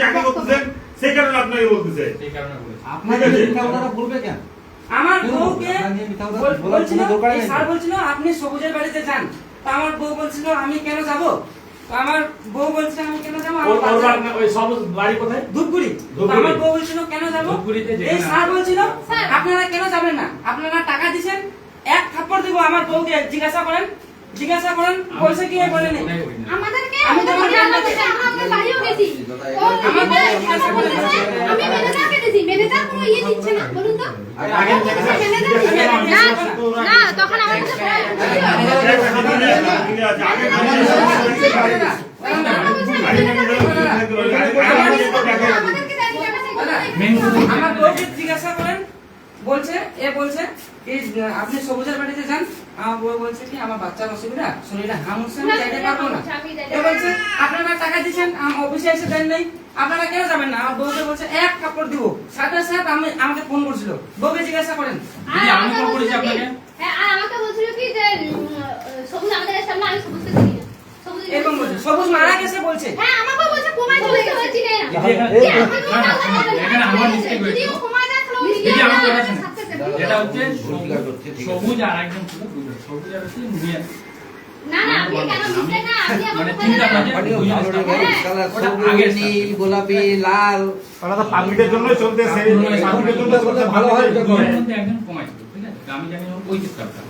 চাকরি করতেছেন, সেই কারণে আপনাকে বলতেছে। সেই কারণে বলেছি। আপনাদের ঠিক আছে। মিথ্যা কথাটা বলবে কেন? আমার বউকে বলছিল। স্যার বলছিল আপনি সবুজের বাড়িতে যান। তো আমার বউ বলছিল আমি কেন যাব? আমার বউ বলছে আমি কেন যাব? আমার ওই বাড়ি কোথায়? ধূপগুড়ি। বউ বলছিল কেন যাব? এই স্যার বলছিল আপনারা কেন যাবেন না? আপনারা টাকা দিছেন এক থাপ্পড় দিব আমার বউকে জিজ্ঞাসা করেন। জিজ্ঞাসা করেন বলছে কি করি আমাদেরকে আমি তো আমাদের আমার বলছে, আমরা আপনার বাড়িও গেছি আমাদের জিজ্ঞাসা আমি ম্যানেজারকে দিছি ম্যানেজার কোনো ইয়ে দিচ্ছে না বলুন তো আগে জিজ্ঞাসা- না না তখন আমার কাছে আমার বলছে এ বলছে এই আপনি সবুজের বাড়িতে যান আমার বউ বলছে কি আমার বাচ্চার অসুবিধা? শরীরে হাম হচ্ছে আমি যাইতে পারব না। এ বলছে আপনারা টাকা দিচ্ছেন আম অফিসে এসে দেন নাই আপনারা কেন যাবেন না? আমার বউকে বলছে এক কাপড় দিব। সাথে সাথে আমি আমাকে ফোন করছিল। বউকে জিজ্ঞাসা করেন। আমি ফোন করেছি আপনাকে? হ্যাঁ আর আমাকে বলছিল কি যে সবুজ আমাদের সামনে আমি সবুজকে এরকম বলছে সবুজ মারা গেছে বলছে। হ্যাঁ আমাকে বলছে কোমায় চলে গেছে চিনে না। এখানে- কি আপনি না, না, ওটা বলবেন না? এখানে আমার mistake হয়েছে। এটা হচ্ছে। সবুজ আর সবুজ আর হচ্ছে মানে নীল, গোলাপি লাল। পাবলিকের চলতেছে জন্য ভালো হয় আমি জানি ওই মানে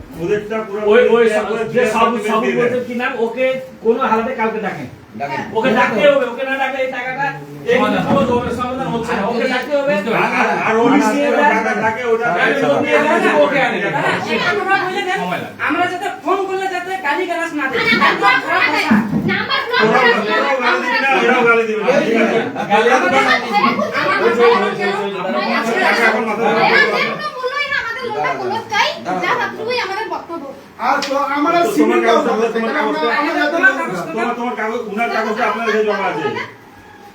ওদেরটা পুরো ওই ওই যে সাবু সাবু বলতে কি না ওকে কোন হালাতে কালকে ডাকেন। ডাকেন। ওকে ডাকতে হবে ওকে না ডাকলে এই টাকাটা এই সমাধান হচ্ছে না। ওকে ডাকতে হবে। আর- ওরা টাকা থাকে ওটা ওকে আনে। আমরা সময় লাগে। আমরা যাতে ফোন করলে যাতে গালি গালাজ না দেয়। নাম্বার ব্লক করে দেয়। গালি দিবে গালি দিবে।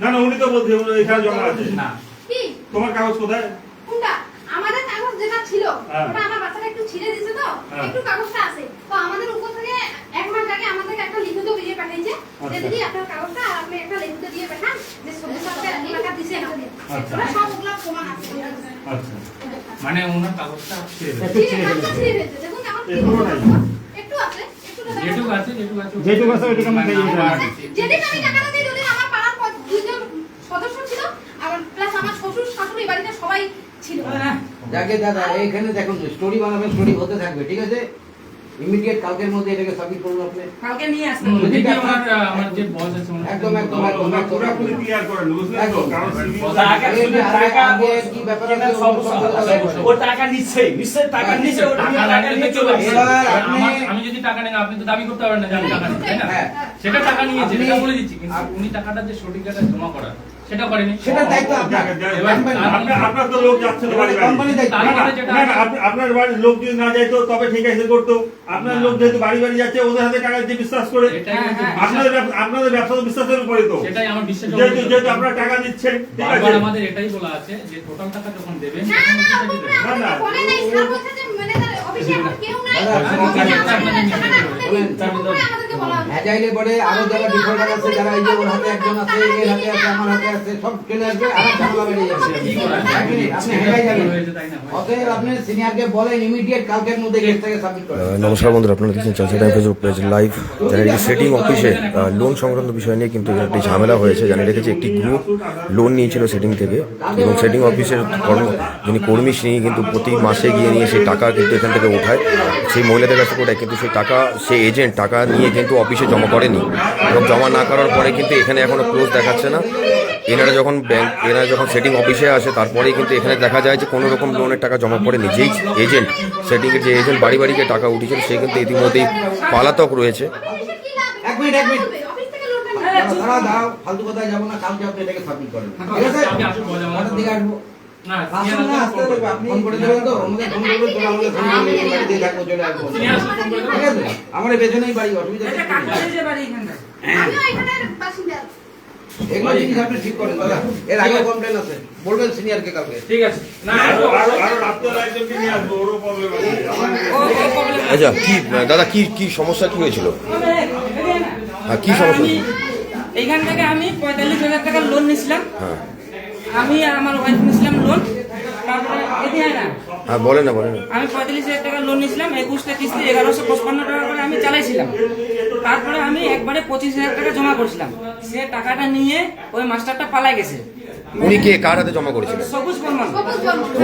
না না। উনি তো বলছে এখানে জমা আছে। না। তোমার কাগজ কোথায়? আমাদের কাগজ যেটা ছিল। আমার বাচ্চাটা একটু ছিঁড়ে দিছে তো হ্যাঁ। একটু কাগজটা আছে। তো আমাদের উপর থেকে এক মাস আগে আমাদেরকে একটা লিখিত দিয়ে পাঠিয়েছে যে আচ্ছা। দিদি আপনার কাগজটা আর আপনি একটা লিখিত দিয়ে পাঠান যে সবুজ টাকা দিছেন আপনি আচ্ছা। সব ওগুলো প্রমাণ আছে। আচ্ছা। মানে ওনার কাগজটা একটু আছে একটু যেটুকু আছে যেটুকু আছে যেটুকু আছে ওইটুকু আমি দিয়ে দিতে নাম্বার পারি। দিচ্ছি। যেদিন আমি টাকাটা দিই ওদিন আমার পাড়ার প- সদস্য ছিল আর প্লাস আমার শ্বশুর শাশুড়ি বাড়িতে সবাই ছিল। হ্যাঁ। যাকে দাদা এইখানে দেখুন স্টোরি বানাবেন স্টোরি হতে থাকবে ঠিক আছে? ইমিডিয়েট কালকের মধ্যে এটাকে সাবমিট করুন আপনি। কালকে নিয়ে হুম, হবে। আমার আমার যে বস আছে একদম, একদম, একদম, পুরোপুরি একদম। ক্লিয়ার করেন বুঝলেন তো? কারণ টাকা আগে- টাকা কি ব্যাপার আছে, সব সব সব- ও টাকা নিচ্ছে নিশ্চয়ই টাকা নিচ্ছে ও টাকা নিয়ে চলে আসছে। আপনি- আমি যদি টাকা নেন আপনি তো দাবি করতে পারবেন না যে আমি টাকা নিচ্ছি তাই না? হ্যাঁ। সেটা টাকা নিয়েছে সেটা বলে দিচ্ছি কিন্তু উনি টাকাটা যে সঠিক টাকা জমা করা সেটা করেনি। সেটা দায়িত্ব আপনার। এবার আপনার আপনার তো লোক যাচ্ছে তো বাড়ি বাড়ি। কোম্পানি দায়িত্ব। তার না, না, মানে আপনার বাড়ির লোক যদি না যাইতো তবে ঠিক আছে করতো। আপনার না। লোক যেহেতু বাড়ি বাড়ি যাচ্ছে ওদের হাতে টাকা দিয়ে বিশ্বাস করে। কিন্তু হ্যাঁ, আপনাদের ব্যবসা- আপনাদের ব্যবসা তো বিশ্বাসের উপরে তো। সেটাই আমার বিশ্বাস যেহেতু যেহেতু আপনারা টাকা দিচ্ছেন ঠিক আছে? বারবার আমাদের এটাই বলা আছে যে টোটাল টাকা যখন দেবেন না না বলে নাই স্যার বলছে যে অফিসে কেউ নাই। বলেন, বলা আরও যারা ডিফল্টার আছে যারা এই যে ওর হাতে একজন আছে এর হাতে আছে আমার হাতে আছে সব চলে আসবে আর ঝামেলা বেরিয়ে যাবে কি করা যায়? এক মিনিট, আপনি হেরাই যাবেন। হয়েছে তাই না? অতএব আপনি সিনিয়রকে বলেন ইমিডিয়েট কালকের মধ্যে কেসটাকে সাবমিট করেন। নমস্কার বন্ধুরা আপনারা দেখছেন চলছে টাইম ফেসবুক পেজ লাইভ জানি রেখেছি সেটিং অফিসে লোন সংক্রান্ত বিষয় নিয়ে কিন্তু একটি ঝামেলা হয়েছে। জানি রেখেছি একটি গ্রুপ লোন নিয়েছিল সেটিং থেকে। এবং সেটিং অফিসের কর্ম যিনি কর্মী তিনি কিন্তু প্রতি মাসে গিয়ে নিয়ে সেই টাকা কিন্তু এখান থেকে উঠায়। সেই মহিলাদের কাছে ওঠায় কিন্তু সেই টাকা সেই এজেন্ট টাকা নিয়ে কিন্তু অফিসে জমা করেনি। এবং জমা না করার পরে কিন্তু এখানে এখনও ক্লোজ দেখাচ্ছে না। এনারা যখন ব্যাংক এনারা যখন সেটিং অফিসে আসে তারপরেই কিন্তু এখানে দেখা যায় যে কোনো রকম লোনের টাকা জমা পড়েনি। যেই এজেন্ট সেটিংয়ের যে এজেন্ট বাড়ি বাড়ি গিয়ে টাকা উঠেছিল সে কিন্তু ইতিমধ্যেই পালাতক রয়েছে। অফিসে কি লাভ এক মিনিট, এক মিনিট। অফিস থেকে লোক আরে চুপ। দাঁড়া দাও ফালতু কথায় যাব না কালকে আপনি এটাকে সাবমিট করেন। ঠিক আছে? আমি আসব, যাব। কটার দিকে আসব। না আসুন না আসতে দেবে আপনি ফোন করে দেবেন তো আমাদের ফোন করবেন তো আমাদের ফোন করবেন বাড়ি দিয়ে থাকব চলে আসব। সিনিয়র আসলে ফোন করে দেবো। ঠিক আছে? আমার পেছনেই বাড়ি অসুবিধা এটা যে বাড়ি বাসিন্দা। এগুলো জিনিস আপনি ঠিক করেন দাদা এর আগে কমপ্লেন আছে। বলবেন সিনিয়রকে কালকে। ঠিক আছে। না আরও আরও আরও একজনকে নিয়ে আসব ওরও প্রবলেম আছে। আমার ও ও প্রবলেম আচ্ছা কি দাদা কি কি সমস্যা কি হয়েছিল? হ্যাঁ কি সমস্যা? এইখান থেকে আমি পঁয়তাল্লিশ হাজার টাকার লোন নিয়েছিলাম। হ্যাঁ। আমি আর আমার ওয়াইফ নিয়েছিলাম লোন তারপরে এদি হয় না। হ্যাঁ বলেন না বলেন আমি পঁয়তাল্লিশ হাজার টাকা লোন নিয়েছিলাম একুশটা কিস্তি এগারোশো পঁচপান্ন টাকা করে আমি চালাইছিলাম। তারপরে আমি একবারে পঁচিশ হাজার টাকা জমা করেছিলাম। সে টাকাটা নিয়ে ওই মাস্টারটা পালাই গেছে। উনি কে? কার হাতে জমা করেছিলেন? সবুজ বর্মন।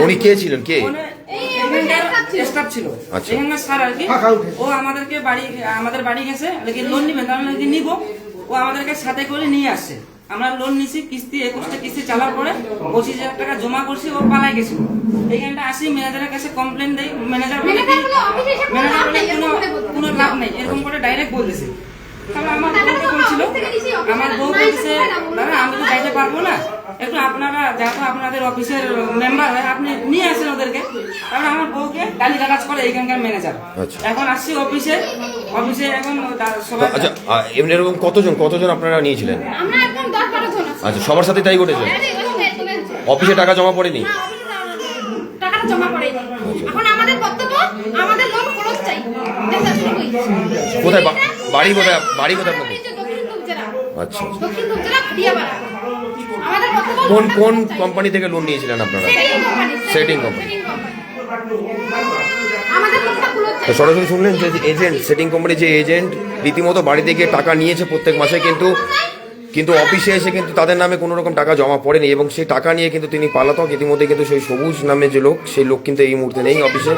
উনি কে ছিলেন? কে? staff ছিল। আচ্ছা। এখানকার স্যার আর কি। ও আমাদেরকে বাড়ি আমাদের বাড়ি গেছে। লোন নিবেন তাহলে নাকি নিব? ও আমাদেরকে সাথে করে নিয়ে আসছে। আমরা লোন নিছি কিস্তি একুশটা কিস্তি চালার পরে পঁচিশ হাজার টাকা জমা করছি ও পালাই গেছিল এইখানটা আসি ম্যানেজারের কাছে কমপ্লেন দেই ম্যানেজার বলে ম্যানেজার বলে কোনো লাভ নেই, কোনো এরকম করে লাভ নেই এরকম করে ডাইরেক্ট বলতেছে। তাহলে আমার বউকে বলছিল আমার বউ বলছে দাদা আমি তো যাইতে পারব না। একটু আপনারা যেহেতু আপনাদের অফিসের মেম্বার হয় আপনি নিয়ে আসেন ওদেরকে। কারণ আমার বউকে গালি গালাজ করে এইখানকার ম্যানেজার আচ্ছা। এখন আসছি অফিসে অফিসে এখন সবাই আচ্ছা এমনি এরকম কতজন কতজন আপনারা নিয়েছিলেন আমরা একদম দশ বারো জন আছি। আচ্ছা সবার সাথে তাই ঘটেছে? এরকম এরকম। অফিসে টাকা জমা পড়েনি। কোথায়? বাড়ি কোথায়? বাড়ি কোথায় আপনাদের। আচ্ছা কর্তব্য কোন কোন কোম্পানি থেকে লোন নিয়েছিলেন আপনারা? খরচ তো সরাসরি শুনলেন যে এজেন্ট সেটিং কোম্পানির যে এজেন্ট রীতিমতো বাড়িতে গিয়ে টাকা নিয়েছে প্রত্যেক মাসে কিন্তু কিন্তু অফিসে এসে কিন্তু তাদের নামে কোনো রকম টাকা জমা পড়েনি এবং সেই টাকা নিয়ে কিন্তু তিনি পালাতক ইতিমধ্যে কিন্তু সেই সবুজ নামে যে লোক, সেই লোক কিন্তু এই মুহূর্তে নেই অফিসে।